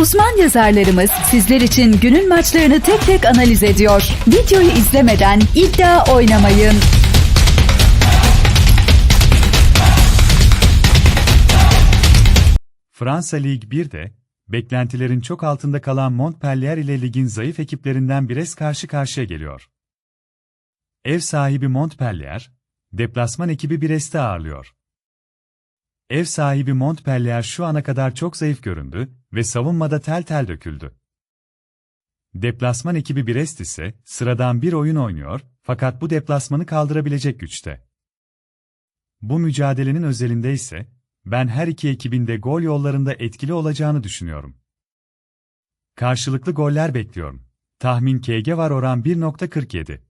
Uzman yazarlarımız sizler için günün maçlarını tek tek analiz ediyor. Videoyu izlemeden iddia oynamayın. Fransa Lig 1'de, beklentilerin çok altında kalan Montpellier ile ligin zayıf ekiplerinden Brest karşı karşıya geliyor. Ev sahibi Montpellier, deplasman ekibi Brest'i ağırlıyor. Ev sahibi Montpellier şu ana kadar çok zayıf göründü ve savunmada tel tel döküldü. Deplasman ekibi Brest ise sıradan bir oyun oynuyor fakat bu deplasmanı kaldırabilecek güçte. Bu mücadelenin özelinde ise ben her iki ekibin de gol yollarında etkili olacağını düşünüyorum. Karşılıklı goller bekliyorum. Tahmin KG var oran 1.47.